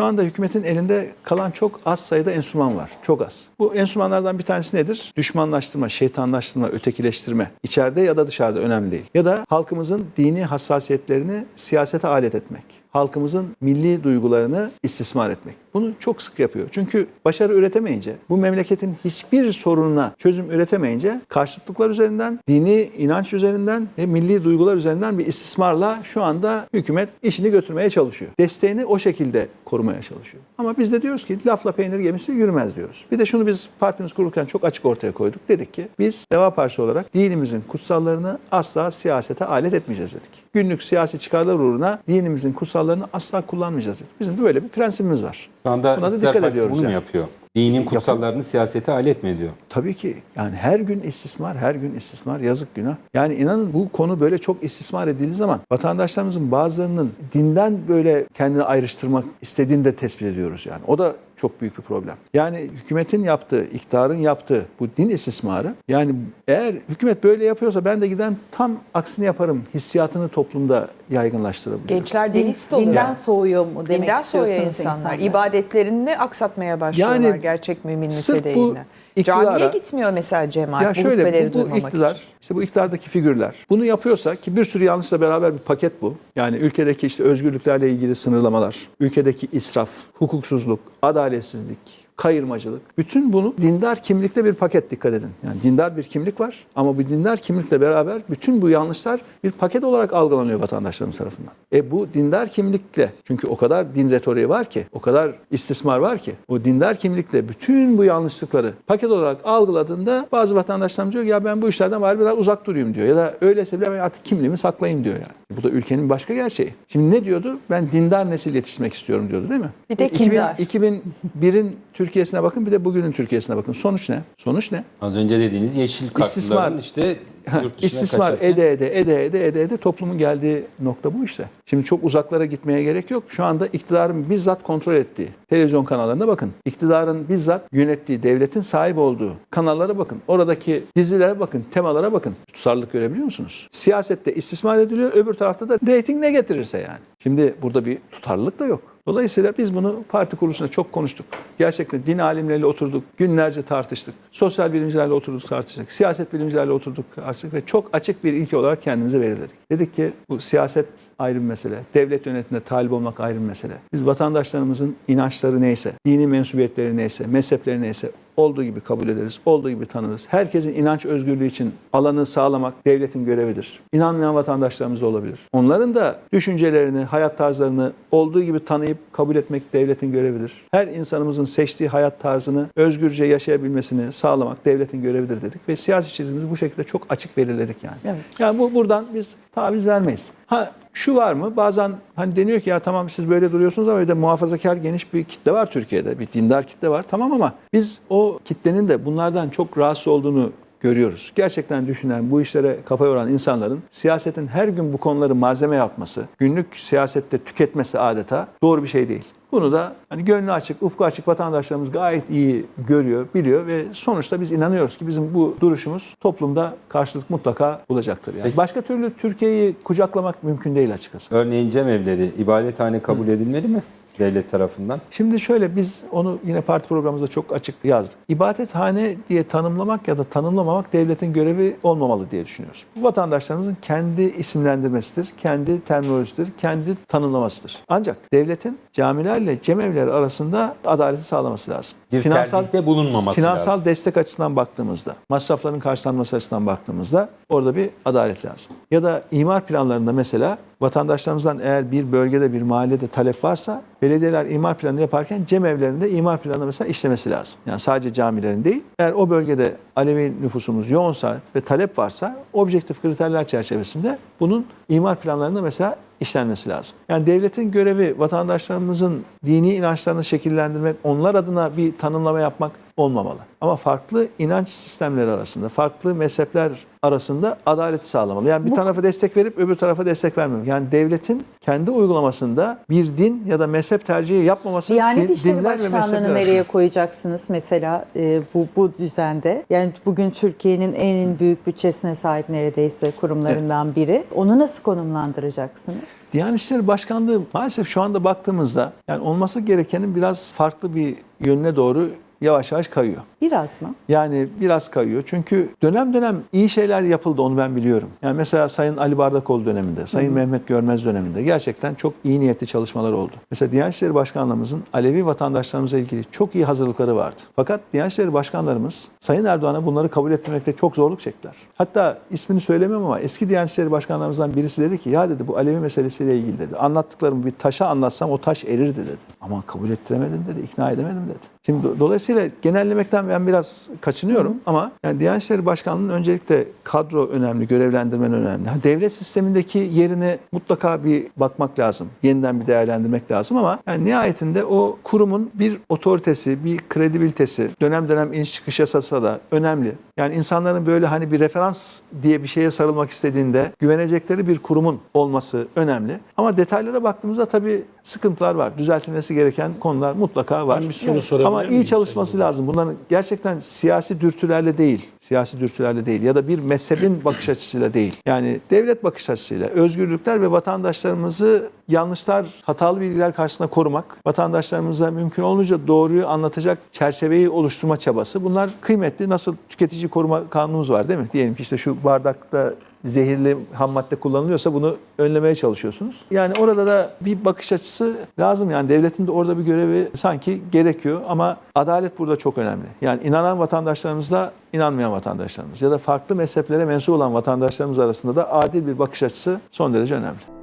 şu anda hükümetin elinde kalan çok az sayıda enstrüman var. Çok az. Bu enstrümanlardan bir tanesi nedir? Düşmanlaştırma, şeytanlaştırma, ötekileştirme. İçeride ya da dışarıda önemli değil. Ya da halkımızın dini hassasiyetlerini siyasete alet etmek. Halkımızın milli duygularını istismar etmek. Bunu çok sık yapıyor. Çünkü başarı üretemeyince, bu memleketin hiçbir sorununa çözüm üretemeyince karşıtlıklar üzerinden, dini inanç üzerinden ve milli duygular üzerinden bir istismarla şu anda hükümet işini götürmeye çalışıyor. Desteğini o şekilde korumaya çalışıyor. Ama biz de diyoruz ki lafla peynir gemisi yürümez diyoruz. Bir de şunu biz partimiz kurulurken çok açık ortaya koyduk. Dedik ki biz Deva Partisi olarak dinimizin kutsallarını asla siyasete alet etmeyeceğiz dedik. Günlük siyasi çıkarlar uğruna dinimizin kutsallarını asla kullanmayacağız. Bizim de böyle bir prensibimiz var. Şu anda Buna da dikkat partisi ediyoruz bunu mu yani. yapıyor? Dinin kutsallarını siyasete alet mi ediyor? Tabii ki. Yani her gün istismar, her gün istismar yazık günah. Yani inanın bu konu böyle çok istismar edildiği zaman vatandaşlarımızın bazılarının dinden böyle kendini ayrıştırmak istediğini de tespit ediyoruz yani. O da çok büyük bir problem. Yani hükümetin yaptığı, iktidarın yaptığı bu din istismarı yani eğer hükümet böyle yapıyorsa ben de giden tam aksini yaparım hissiyatını toplumda yaygınlaştırabiliyor. Gençler Din, deist oluyor. dinden soğuyor mu demek Dinden soğuyor istiyorsunuz insanlar. insanlar. İbadetlerini aksatmaya başlıyorlar Yani gerçek mümin sırf bu. İktidara- Camiye gitmiyor mesela cemaat Ya şöyle bu, bu iktidar, için. işte bu iktidardaki figürler bunu yapıyorsa ki bir sürü yanlışla beraber bir paket bu. Yani ülkedeki işte özgürlüklerle ilgili sınırlamalar, ülkedeki israf, hukuksuzluk, adaletsizlik, kayırmacılık. Bütün bunu dindar kimlikte bir paket dikkat edin. Yani dindar bir kimlik var ama bu dindar kimlikle beraber bütün bu yanlışlar bir paket olarak algılanıyor vatandaşlarımız tarafından. E bu dindar kimlikle çünkü o kadar din retoriği var ki, o kadar istismar var ki o dindar kimlikle bütün bu yanlışlıkları paket olarak algıladığında bazı vatandaşlarımız diyor ya ben bu işlerden bari biraz uzak durayım diyor. Ya da öyleyse bile ben artık kimliğimi saklayayım diyor yani. Bu da ülkenin başka gerçeği. Şimdi ne diyordu? Ben dindar nesil yetiştirmek istiyorum diyordu değil mi? Bir de 2000 kindar. 2001'in Türkiye'sine bakın bir de bugünün Türkiye'sine bakın. Sonuç ne? Sonuç ne? Az önce dediğiniz yeşil İstismar. kartlıların işte yurt İstismar ede ede ede ede ede ede toplumun geldiği nokta bu işte. Şimdi çok uzaklara gitmeye gerek yok. Şu anda iktidarın bizzat kontrol ettiği televizyon kanallarına bakın. İktidarın bizzat yönettiği, devletin sahip olduğu kanallara bakın. Oradaki dizilere bakın, temalara bakın. Tutarlılık görebiliyor musunuz? Siyasette istismar ediliyor, öbür tarafta da reyting ne getirirse yani. Şimdi burada bir tutarlılık da yok. Dolayısıyla biz bunu parti kuruluşunda çok konuştuk. Gerçekten din alimleriyle oturduk, günlerce tartıştık. Sosyal bilimcilerle oturduk tartıştık. Siyaset bilimcilerle oturduk tartıştık ve çok açık bir ilke olarak kendimize belirledik. Dedik ki bu siyaset ayrı bir mesele. Devlet yönetiminde talip olmak ayrı bir mesele. Biz vatandaşlarımızın inançları neyse, dini mensubiyetleri neyse, mezhepleri neyse olduğu gibi kabul ederiz, olduğu gibi tanırız. Herkesin inanç özgürlüğü için alanı sağlamak devletin görevidir. İnanmayan vatandaşlarımız da olabilir. Onların da düşüncelerini, hayat tarzlarını olduğu gibi tanıyıp kabul etmek devletin görevidir. Her insanımızın seçtiği hayat tarzını özgürce yaşayabilmesini sağlamak devletin görevidir dedik ve siyasi çizgimizi bu şekilde çok açık belirledik yani. Evet. Yani bu buradan biz taviz vermeyiz. Ha şu var mı? Bazen hani deniyor ki ya tamam siz böyle duruyorsunuz ama bir de muhafazakar geniş bir kitle var Türkiye'de. Bir dindar kitle var. Tamam ama biz o kitlenin de bunlardan çok rahatsız olduğunu görüyoruz. Gerçekten düşünen, bu işlere kafa yoran insanların siyasetin her gün bu konuları malzeme yapması, günlük siyasette tüketmesi adeta doğru bir şey değil. Bunu da hani gönlü açık, ufku açık vatandaşlarımız gayet iyi görüyor, biliyor ve sonuçta biz inanıyoruz ki bizim bu duruşumuz toplumda karşılık mutlaka bulacaktır. Yani. Başka türlü Türkiye'yi kucaklamak mümkün değil açıkçası. Örneğin cemevleri ibadethane kabul edilmeli mi devlet tarafından? Şimdi şöyle biz onu yine parti programımızda çok açık yazdık. İbadethane diye tanımlamak ya da tanımlamamak devletin görevi olmamalı diye düşünüyoruz. Bu vatandaşlarımızın kendi isimlendirmesidir, kendi terminolojisidir, kendi tanımlamasıdır. Ancak devletin camilerle cemevleri arasında adaleti sağlaması lazım. Bir tercihte bulunmaması Finansal lazım. destek açısından baktığımızda, masrafların karşılanması açısından baktığımızda orada bir adalet lazım. Ya da imar planlarında mesela vatandaşlarımızdan eğer bir bölgede bir mahallede talep varsa belediyeler imar planı yaparken cem evlerinde imar planı mesela işlemesi lazım. Yani sadece camilerin değil. Eğer o bölgede Alevi nüfusumuz yoğunsa ve talep varsa objektif kriterler çerçevesinde bunun imar planlarında mesela işlenmesi lazım. Yani devletin görevi vatandaşlarımızın dini inançlarını şekillendirmek, onlar adına bir tanımlama yapmak, olmamalı. Ama farklı inanç sistemleri arasında, farklı mezhepler arasında adaleti sağlamalı. Yani bir tarafa destek verip öbür tarafa destek vermemek. Yani devletin kendi uygulamasında bir din ya da mezhep tercihi yapmaması Diyanet din- İşleri dinler ve mezhepler arasında. nereye koyacaksınız mesela e, bu bu düzende? Yani bugün Türkiye'nin en büyük bütçesine sahip neredeyse kurumlarından biri. Onu nasıl konumlandıracaksınız? Diyanet İşleri Başkanlığı maalesef şu anda baktığımızda yani olması gerekenin biraz farklı bir yönüne doğru yavaş yavaş kayıyor. Biraz mı? Yani biraz kayıyor. Çünkü dönem dönem iyi şeyler yapıldı onu ben biliyorum. Yani mesela Sayın Ali Bardakoğlu döneminde, Sayın Mehmet Görmez döneminde gerçekten çok iyi niyetli çalışmalar oldu. Mesela Diyanet İşleri Başkanlığımızın Alevi vatandaşlarımıza ilgili çok iyi hazırlıkları vardı. Fakat Diyanet İşleri Başkanlarımız Sayın Erdoğan'a bunları kabul ettirmekte çok zorluk çektiler. Hatta ismini söylemem ama eski Diyanet İşleri Başkanlarımızdan birisi dedi ki ya dedi bu Alevi meselesiyle ilgili dedi. Anlattıklarımı bir taşa anlatsam o taş erirdi dedi. Ama kabul ettiremedim dedi, ikna edemedim dedi. Şimdi do- dolayısıyla genellemekten ben biraz kaçınıyorum ama yani Diyanet İşleri Başkanlığı'nın öncelikle kadro önemli, görevlendirmen önemli. Ha, devlet sistemindeki yerine mutlaka bir bakmak lazım. Yeniden bir değerlendirmek lazım ama yani nihayetinde o kurumun bir otoritesi, bir kredibilitesi, dönem dönem iniş çıkış yasası da önemli. Yani insanların böyle hani bir referans diye bir şeye sarılmak istediğinde güvenecekleri bir kurumun olması önemli. Ama detaylara baktığımızda tabii sıkıntılar var. Düzeltilmesi gereken konular mutlaka var. Ben bir soru sorabilir Ama iyi çalışması Sayın lazım. Bunların gerçekten siyasi dürtülerle değil, siyasi dürtülerle değil ya da bir mezhebin bakış açısıyla değil. Yani devlet bakış açısıyla özgürlükler ve vatandaşlarımızı yanlışlar, hatalı bilgiler karşısında korumak, vatandaşlarımıza mümkün olunca doğruyu anlatacak çerçeveyi oluşturma çabası. Bunlar kıymetli. Nasıl tüketici koruma kanunumuz var değil mi? Diyelim ki işte şu bardakta zehirli ham madde kullanılıyorsa bunu önlemeye çalışıyorsunuz. Yani orada da bir bakış açısı lazım. Yani devletin de orada bir görevi sanki gerekiyor ama adalet burada çok önemli. Yani inanan vatandaşlarımızla inanmayan vatandaşlarımız ya da farklı mezheplere mensup olan vatandaşlarımız arasında da adil bir bakış açısı son derece önemli.